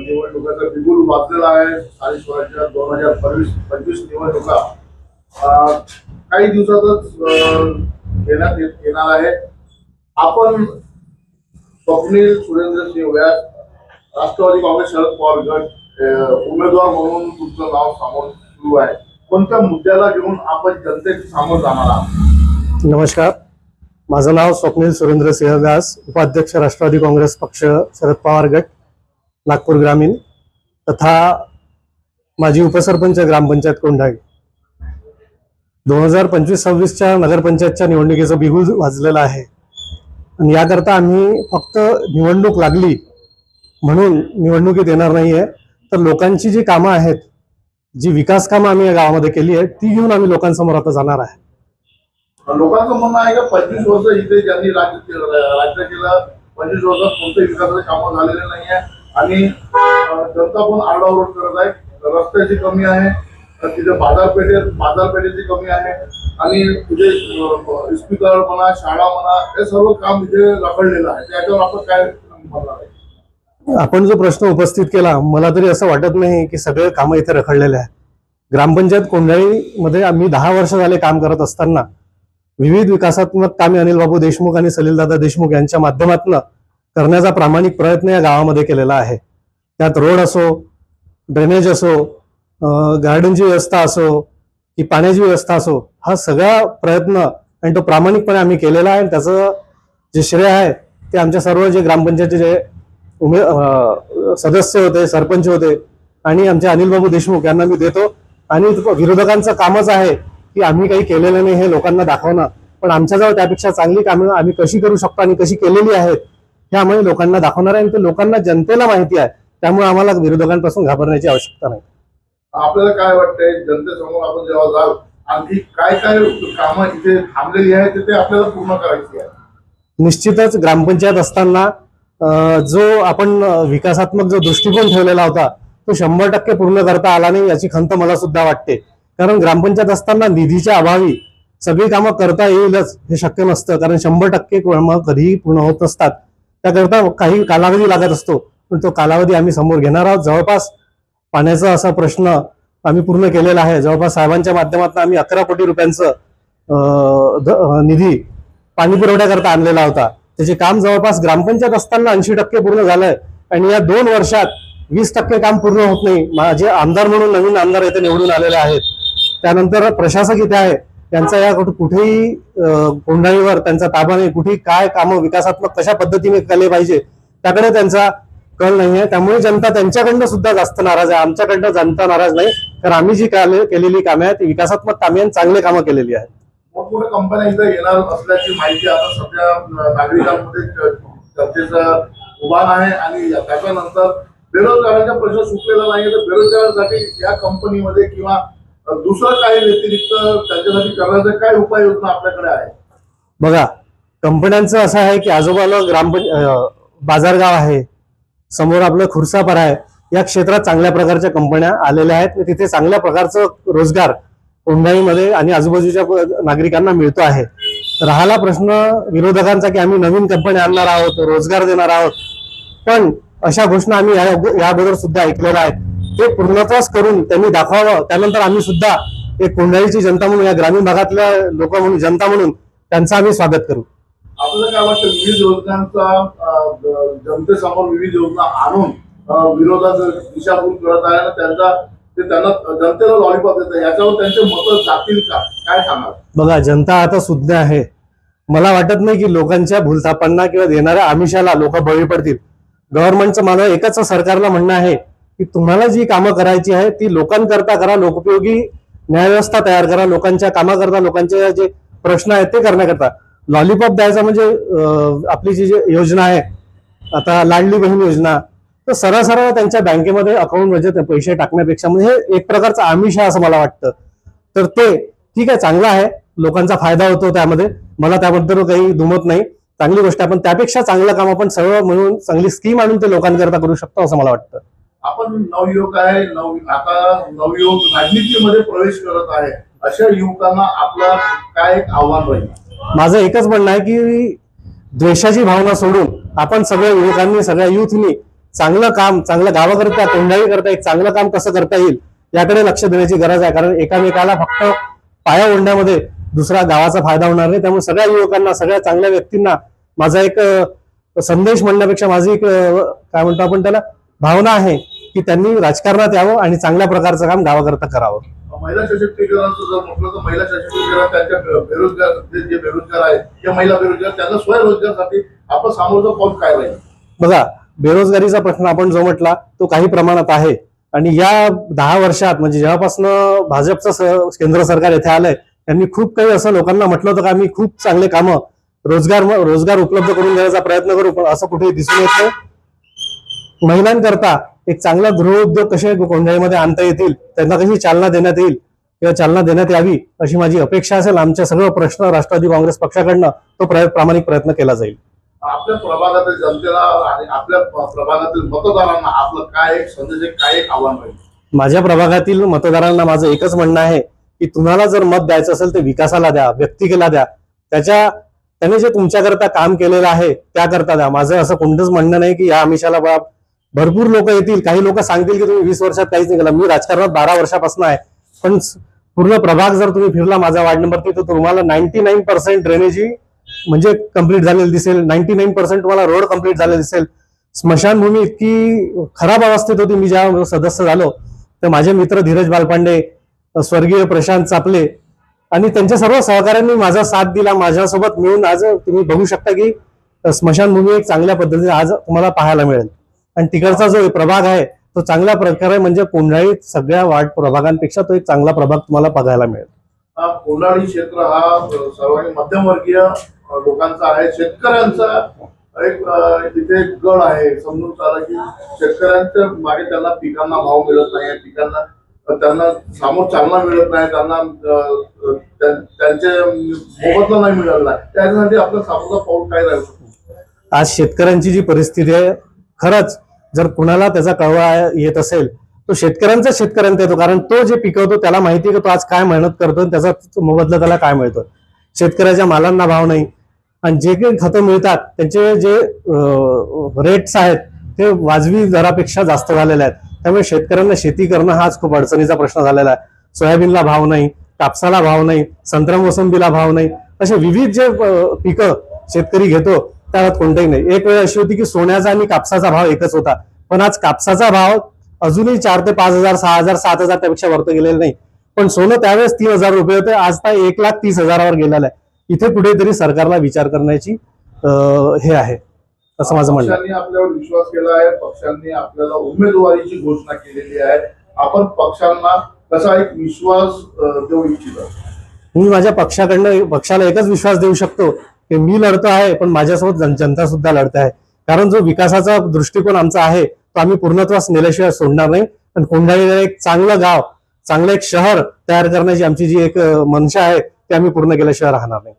निवडणुकाचा बिगुल वाजलेला आहे. आणि स्वराज्य दोन हजार पंचवीस पंचवीस निवडणुका काही दिवसातच घेण्यात येणार आहे. आपण स्वप्नील सुरेंद्र सिंह व्यास राष्ट्रवादी काँग्रेस शरद पवार गट उमेदवार म्हणून तुमचं नाव समोर सुरू आहे. कोणत्या मुद्द्याला घेऊन आपण जनतेच्या समोर जाणार आहात? नमस्कार. माझं नाव स्वप्नील सुरेंद्र सिंह व्यास उपाध्यक्ष राष्ट्रवादी काँग्रेस पक्ष शरद पवार गट नागपूर ग्रामीण तथा माजी उपसरपंच ग्रामपंचायत कोंढाळी दोन हजार पंचवीस सव्वीसच्या नगरपंचायतच्या निवडणुकीचं बिगुल वाजलेलं आहे. आणि याकरता आम्ही फक्त निवडणूक लागली म्हणून निवडणुकीत येणार नाहीये. तर लोकांची जी कामं आहेत जी विकास कामं आम्ही या गावामध्ये केली आहेत ती घेऊन आम्ही लोकांसमोर आता जाणार आहे. लोकांचं म्हणणं आहे का पंचवीस वर्ष इथे ज्यांनी राज्य केलं राज्य केलं पंचवीस वर्षात कोणत्याही विकासाचे कामं झालेले नाही आहे. आणि जनता पण आरडाओरड करत आहे. रस्त्याची कमी आहे. तिथे बाजारपेठेत बाजारपेठेची कमी आहे. आणि तिथे इस्पितळ म्हणा शाळा म्हणा हे सर्व काम इथे रखडलेलं आहे. त्याच्यावर आपण काय म्हणणार आहे? आपण जो प्रश्न उपस्थित केला मला तरी असं वाटत नाही की सगळे कामं इथे रखडलेले आहे ग्रामपंचायत कोंढाळीमध्ये आम्ही दहा वर्ष झाले काम करत असताना विविध विकासात्मक कामे अनिल बाबू देशमुख आणि सलीलदादा देशमुख यांच्या माध्यमातून करण्याचा प्रामाणिक प्रयत्न या गावामध्ये केलेला आहे. त्यात रोड असो ड्रेनेज असो गार्डनची व्यवस्था असो की पाण्याची व्यवस्था असो हा सगळा प्रयत्न आणि तो प्रामाणिकपणे आम्ही केलेला आहे. आणि त्याचं जे श्रेय आहे ते आमच्या सर्व जे ग्रामपंचायतचे जे उमे सदस्य होते सरपंच होते आणि आमचे अनिल बाबू देशमुख यांना मी देतो. आणि विरोधकांचं कामच आहे की आम्ही काही केलेलं नाही हे लोकांना दाखवणं पण आमच्याजवळ त्यापेक्षा चांगली कामं आम्ही कशी करू शकतो आणि कशी केलेली आहेत हे आम्ही लोकांना दाखवणार आहे आणि ते लोकांना जनतेला माहिती आहे. त्यामुळे आम्हाला विरोधकांपासून घाबरण्याची आवश्यकता नाही. आपल्याला काय वाटतंय जनतेसमोर आपण जेव्हा जाल आणखी काय काय कामं इथे थांबलेली आहेत ते आपल्याला पूर्ण करायची आहे? निश्चितच ग्रामपंचायत असताना जो आपण विकासात्मक जो दृष्टिकोन ठेवलेला होता तो शंभर टक्के पूर्ण करता आला नाही याची खंत मला सुद्धा वाटते. कारण ग्रामपंचायत असताना निधीच्या अभावी सगळी कामं करता येईलच हे शक्य नसतं. कारण शंभर टक्के कामं कधीही पूर्ण होत नसतात. त्याकरता काही कालावधी लागत असतो. पण तो कालावधी आम्ही समोर घेणार आहोत. जवळपास पाण्याचा असा प्रश्न आम्ही पूर्ण केलेला आहे. जवळपास साहेबांच्या माध्यमातून आम्ही अकरा कोटी रुपयांचं निधी पाणी पुरवठ्याकरता आणलेला होता. त्याचे काम जवळपास ग्रामपंचायत असताना ऐंशी टक्के पूर्ण झालंय. आणि या दोन वर्षात वीस टक्के काम पूर्ण होत नाही. माझे आमदार म्हणून नवीन आमदार इथे निवडून आलेले आहेत. त्यानंतर प्रशासक इथे आहे त्यांचा या कुठेही अं, कोंढाळीवर त्यांचा ताबा नाही. कुठेही काय कामं विकासात्मक कशा पद्धतीने केले पाहिजे त्याकडे त्यांचा कल नाही आहे. त्यामुळे जनता त्यांच्याकडनं सुद्धा जास्त नाराज आहे. आमच्याकडनं जनता नाराज नाही. तर आम्ही जी काले- केलेली कामे आहेत ती विकासात्मक कामे आणि चांगले कामं केलेली आहेत. मोठमोठ्या कंपन्या इथं येणार असल्याची माहिती आता सध्या नागरिकांमध्ये च- चर्चेचा उभान आहे आणि त्याच्यानंतर बेरोजगारांचा प्रश्न सुटलेला नाही तर बेरोजगारांसाठी या कंपनीमध्ये किंवा दुसरं काही व्यतिरिक्त त्याच्यासाठी करण्याचा काय उपाययोजना आपल्याकडे आहे? बघा कंपन्यांचं असं आहे की आजोबाला ग्रामपंच बाजारगाव आहे समोर आपलं खुर्सापर आहे या क्षेत्रात चांगल्या प्रकारच्या कंपन्या आलेल्या आहेत तिथे चांगल्या प्रकारचं रोजगार कोंढाईमध्ये आणि आजूबाजूच्या नागरिकांना मिळतो आहे. राहिला प्रश्न विरोधकांचा की आम्ही नवीन कंपन्या आणणार आहोत रोजगार देणार आहोत. पण अशा घोषणा आम्ही या अगोदर सुद्धा ऐकलेल्या आहेत. ते पूर्णत्वास करून त्यांनी दाखवावं त्यानंतर आम्ही सुद्धा एक कोंढाळीची जनता म्हणून या ग्रामीण भागातल्या लोक म्हणून जनता म्हणून त्यांचं आम्ही स्वागत करू. आपल्याला काय वाटतं विविध योजनांचा जनतेसमोर विविध योजना आणून विरोधात दिशाभूल करत आहे त्यांचा ते त्यांना जनतेला लॉलीपॉप देत याच्यावर त्यांचे मतं जातील का? काय सांगाल? बघा जनता आता सुज्ञ आहे. मला वाटत नाही की लोकांच्या भूलथापांना किंवा देणाऱ्या आमिषाला लोक बळी पडतील. गव्हर्नमेंटचं माझं एकच सरकारला म्हणणं आहे की तुम्हाला जी कामं करायची आहे ती लोकांकरता करा लोकोपयोगी न्यायव्यवस्था तयार करा लोकांच्या कामाकरता लोकांचे जे प्रश्न आहेत ते करण्याकरता. लॉलीपॉप द्यायचा म्हणजे आपली जी जी योजना आहे आता लाडली बहीण योजना तर सरळ सरळ त्यांच्या बँकेमध्ये अकाउंट म्हणजे पैसे टाकण्यापेक्षा म्हणजे हे एक प्रकारचं आमिष आहे असं मला वाटतं. तर ते ठीक आहे चांगलं आहे लोकांचा फायदा होतो त्यामध्ये. मला त्याबद्दल काही दुमत नाही. चांगली गोष्ट आहे पण त्यापेक्षा चांगलं काम आपण सर्व म्हणून चांगली स्कीम आणून ते लोकांकरता करू शकतो असं मला वाटतं. आपण नवयुवक आहे नव आता नवयुवक राजनीतीमध्ये प्रवेश करत आहे अशा युवकांना आपलं काय एक आव्हान राहील? माझं एकच म्हणणं आहे की द्वेषाची भावना सोडून आपण सगळ्या युवकांनी सगळ्या युथनी चांगलं काम चांगलं गावाकरता कोंढाळी करता एक चांगलं काम कसं करता येईल याकडे लक्ष देण्याची गरज आहे. कारण एकामेकाला फक्त पाया ओढण्यामध्ये दुसरा गावाचा फायदा होणार नाही. त्यामुळे सगळ्या युवकांना सगळ्या चांगल्या व्यक्तींना माझा एक संदेश म्हणण्यापेक्षा माझी एक काय म्हणतो आपण त्याला भावना आहे. की त्यांनी राजकारणात यावं आणि चांगल्या प्रकारचं काम गावाकरता करावं. महिला सशक्तीकरणाचं जर म्हटलं तर महिला सशक्तीकरण त्यांच्या बेरोजगार जे जे बेरोजगार आहेत त्या महिला बेरोजगार त्यांना स्वयंरोजगारसाठी आपण सामोरचं पाऊल काय राहील? बघा बेरोजगारीचा प्रश्न आपण जो म्हटला तो काही प्रमाणात आहे. आणि या दहा वर्षात म्हणजे जेव्हापासून भाजपचं केंद्र सरकार येथे आलंय त्यांनी खूप काही असं लोकांना म्हटलं होतं का आम्ही खूप चांगले कामं रोजगार रोजगार उपलब्ध करून देण्याचा प्रयत्न करू पण असं कुठे दिसून येत नाही. महिलांकरता एक चांगला गृहउद्योग कसे कोंढाळीमध्ये आणता येतील त्यांना कशी चालना देण्यात येईल किंवा चालना देण्यात यावी अशी माझी अपेक्षा असेल आमच्या सगळं प्रश्न राष्ट्रवादी काँग्रेस पक्षाकडनं तो प्रय- प्रामाणिक प्रयत्न केला जाईल. आपल्या प्रभागातील जनतेला आणि आपल्या प्रभागातील मतदारांना आपलं काय एक संदेश काय एक आव्हान राहील? माझ्या प्रभागातील मतदारांना माझं एकच म्हणणं आहे की तुम्हाला जर मत द्यायचं असेल तर विकासाला द्या व्यक्तिकेला द्या. त्याच्या त्याने जे तुमच्याकरता काम केलेलं आहे त्याकरता द्या. माझं असं कोणतंच म्हणणं नाही की या आमिषाला बा भरपूर लोक येतील. काही लोक सांगतील की तुम्ही वीस वर्षात काहीच नाही केलं. मी राजकारणात बारा वर्षापासून आहे. पण पूर्ण प्रभाग जर तुम्ही फिरला माझा वार्ड नंबर तर तुम्हाला नाईन्टी नाईन पर्सेंट ड्रेनेजी म्हणजे कंप्लीट झालेली दिसेल. नाईन्टी नाईन पर्सेंट तुम्हाला रोड कंप्लीट झालेला दिसेल. स्मशानभूमी इतकी खराब अवस्थेत होती. मी ज्या सदस्य झालो तर माझे मित्र धीरज बालपांडे स्वर्गीय प्रशांत चापले आणि त्यांच्या सर्व सहकाऱ्यांनी माझा साथ दिला. माझ्यासोबत मिळून आज तुम्ही बघू शकता की स्मशानभूमी एक चांगल्या पद्धतीने आज तुम्हाला पाहायला मिळेल. आणि तिकडचा जो प्रभाग आहे तो चांगल्या प्रकारे म्हणजे कोंढाळीत सगळ्या वार्ड प्रभागांपेक्षा तो एक चांगला प्रभाग तुम्हाला बघायला मिळेल. हा कोंडाळी क्षेत्र हा सर्वांनी मध्यमवर्गीय लोकांचा आहे. शेतकऱ्यांचा एक तिथे एक गड आहे. समजून चाला की शेतकऱ्यांच्या मागे त्यांना पिकांना भाव मिळत नाही. पिकांना त्यांना सामोर चालना मिळत नाही. त्यांना त्यांचे मोबदला नाही मिळाला. नाही त्यासाठी आपलं सामोरचा पाऊल काय राहू शकतो? आज शेतकऱ्यांची जी परिस्थिती आहे खरंच जर कुणाला त्याचा कळवा येत असेल तो शेतकऱ्यांचा शेतकऱ्यांचा येतो. कारण तो जे पिकवतो त्याला माहिती आहे की तो आज काय मेहनत करतो आणि त्याचा मोबदला त्याला काय मिळतो. शेतकऱ्याच्या मालांना भाव नाही. आणि जे काही खतं मिळतात त्यांचे जे रेट्स आहेत ते वाजवी दरापेक्षा जास्त झालेले आहेत. त्यामुळे शेतकऱ्यांना शेती करणं हाच खूप अडचणीचा प्रश्न झालेला आहे. सोयाबीनला भाव नाही कापसाला भाव नाही संत्रा मोसंबीला भाव नाही. असे विविध जे पिकं शेतकरी घेतो त्यात कोणतंही नाही. एक वेळ अशी होती की सोन्याचा आणि कापसाचा भाव एकच होता. पण आज कापसाचा भाव अजूनही चार ते पाच हजार सहा हजार सात हजार त्यापेक्षा वरत गेलेलं नाही. पण सोनं त्यावेळेस तीन हजार रुपये होते. आज तर एक लाख तीस हजारावर गेलेलं आहे. इथे कुठेतरी सरकारला विचार करण्याची हे आहे. असं माझं म्हणणं आपल्यावर विश्वास केला आहे. पक्षांनी आपल्याला उमेदवारीची घोषणा केलेली आहे. आपण पक्षांना कसा एक विश्वास देऊ इच्छितो? मी माझ्या पक्षाकडनं पक्षाला एकच विश्वास देऊ शकतो. की मी लढतो आहे पण माझ्यासोबत जन- जनता सुद्धा लढते आहे. कारण जो विकासाचा दृष्टिकोन आमचा आहे तो आम्ही पूर्णत्वास नेल्याशिवाय सोडणार नाही. आणि कोंढाळीला एक चांगलं गाव चांगलं एक शहर तयार करण्याची आमची जी एक मनशा आहे ती आम्ही पूर्ण केल्याशिवाय राहणार नाही.